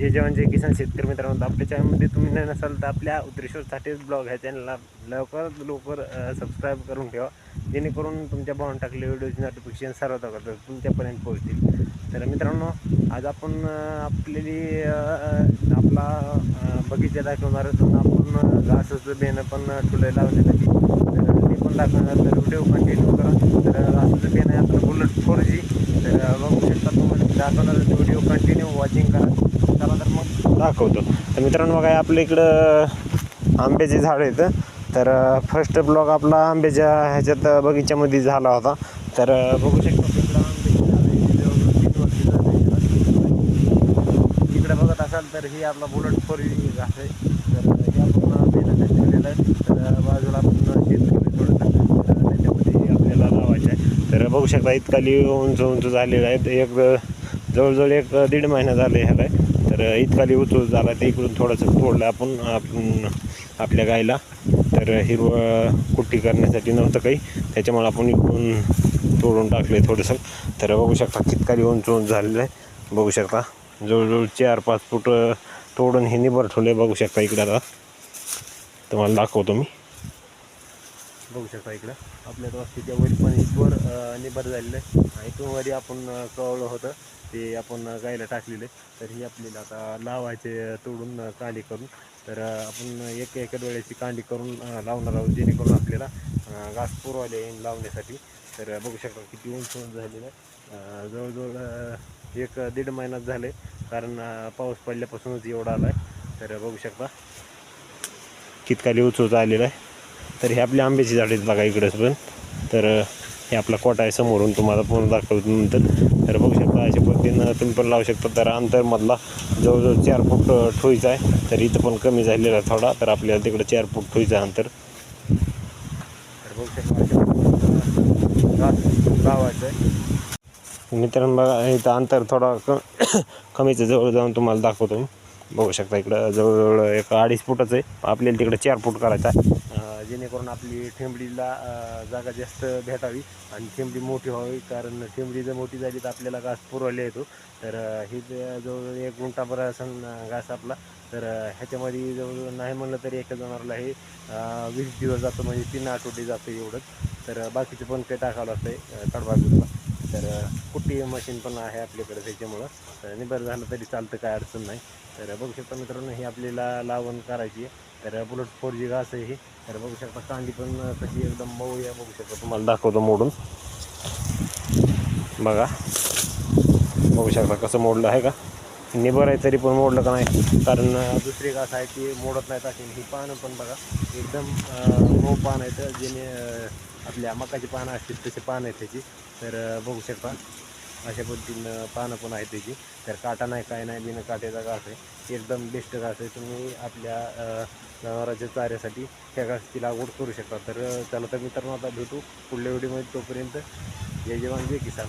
जे जेवण जे किसान शेतकरी मित्रांनो आपल्या चॅनलमध्ये तुम्ही नाही नसाल तर आपल्या उद्रेश्वरसाठीच ब्लॉग ह्या चॅनलला लवकरात लवकर सबस्क्राईब करून ठेवा. जेणेकरून तुमच्या भावून टाकले व्हिडिओचे नोटिफिकेशन सर्वात अगोदर तुमच्यापर्यंत पोहोचतील. तर मित्रांनो आज आपण आपलेली आपला बगीचा दाखवणार असून आपण घासाचं बेणं पण ठुले लावलेलं तर ते दाखवणार तर व्हिडिओ कंटिन्यू करा. तर घासाचं पेन आहे आपलं बुलेट फोर जी तर बघू शकता तुम्हाला दाखवणार व्हिडिओ कंटिन्यू वॉचिंग करा. चला तर मग. दाखवतो. तर मित्रांनो बघा आपल्या इकडं आंब्याचे झाड आहेत. तर फर्स्ट ब्लॉग आपला आंब्याच्या ह्याच्यात बगीच्यामध्ये झाला होता. तर बघू शकता तिकडं आंब्याचे झाड बघत असाल तर ही आपला बुलेट फोर घास आहे. तर हे आपण बेनं आहे. तर बाजूला आपण शेत केलं थोडंसं तर त्याच्यामध्ये आपल्याला लावायचं आहे तर बघू शकता इतकाली उंच उंच झालेलं आहे. एक जवळजवळ एक दीड महिना झाला ह्याला. तर इतकाली उंच झाला ते इकडून थोडंसं तोडलं आपण आपण आपल्या गायला तर हिरवं कुट्टी करण्यासाठी नव्हतं काही. त्याच्यामुळे आपण इकडून तोडून टाकले थोडंसं. तर बघू शकता कितकाली उंच उंच झालेलं आहे. बघू शकता जवळजवळ चार पाच फूट तोडून हे निबर ठेवले बघू शकता इकडं आता. तुम्हाला दाखवतो मी. बघू शकता इकडं. आपल्या वस्तीच्या वरी पण इथवर अ, निबर झालेलं. आहे आणि इथून वरी आपण कळवलं होतं. ते आपण गायला टाकलेलं. आहे तर ही आपल्याला आता लावायचे तोडून कांडी करून. तर आपण एक एका डोळ्याची कांडी करून लावणार आहोत. जेणेकरून आपल्याला घास पुरवायला येईल लावण्यासाठी. तर बघू शकता किती उंच उंच झालेलं आहे. जवळजवळ एक दीड महिनाच झाले. कारण पाऊस पडल्यापासूनच एवढा आला आहे तर बघू शकता. कितकाली उच आलेला आहे. तर हे आपले आंब्याची झाडे आहेत बघा इकडंच पण. तर हे आपला कोटा आहे समोरून तुम्हाला पूर्ण दाखवतो नंतर. तर बघू शकता अशा पद्धतीनं तुम्ही पण लावू शकता. तर अंतरमधला जवळजवळ चार फूट ठोईचा आहे. तर इथं पण कमी झालेला आहे थोडा. तर आपल्याला तिकडं चार फूट ठोईचा अंतर. आहे. मित्रांनो बघा इथं अंतर थोडा क कमीचं जवळ जाऊन तुम्हाला दाखवतो. मी बघू शकता इकडं जवळजवळ एक अडीच फुटाचं आहे. आपल्याला तिकडं चार फूट करायचं आहे. जेणेकरून आपली ठेंबडीला जागा जास्त भेटावी आणि ठेंबडी मोठी व्हावी. कारण ठेंबडी जर मोठी झाली तर आपल्याला घास पुरवायला येतो. तर हे जवळजवळ एक गुंठाभर असन घास आपला. तर ह्याच्यामध्ये जवळजवळ नाही म्हणलं तरी एका जनावरला हे वीस दिवस जातं. म्हणजे तीन आठवडे जातं एवढंच. तर बाकीचं पण काही टाकावं लागतं आहे कडबाजूला तर कुट्टी मशीन पण आहे आपल्याकडे त्याच्यामुळं. तर निबर झालं तरी चालतं काय अडचण नाही. तर बघू शकता मित्रांनो ही आपल्याला लावण करायची आहे. तर बुलेट फोर जी घास आहे ही तर बघू शकता कांदी पण कशी एकदम मऊ या बघू शकता तुम्हाला दाखवतो मोडून. बघा. बघू शकता कसं मोडलं आहे का? निबर आहे तरी पण मोडलं का नाही? कारण दुसरी घास आहे ती मोडत नाहीत अशी. ही पानं पण बघा एकदम मऊ पान आहेत जेणे आपल्या मकाची पानं असतील तसे पानं आहेत त्याची. तर बघू शकता अशा पद्धतीनं पानं पण आहेत त्याची. तर काटा नाही काय नाही बिना काट्याचा घास आहे. एकदम बेस्ट घास आहे. तुम्ही आपल्या जनावरांच्या चाऱ्यासाठी त्या घासाची लागवड करू शकता तर चला तर मित्रांनो आता भेटू पुढल्या व्हिडिओमध्ये तोपर्यंत. जय जवान जय किसान.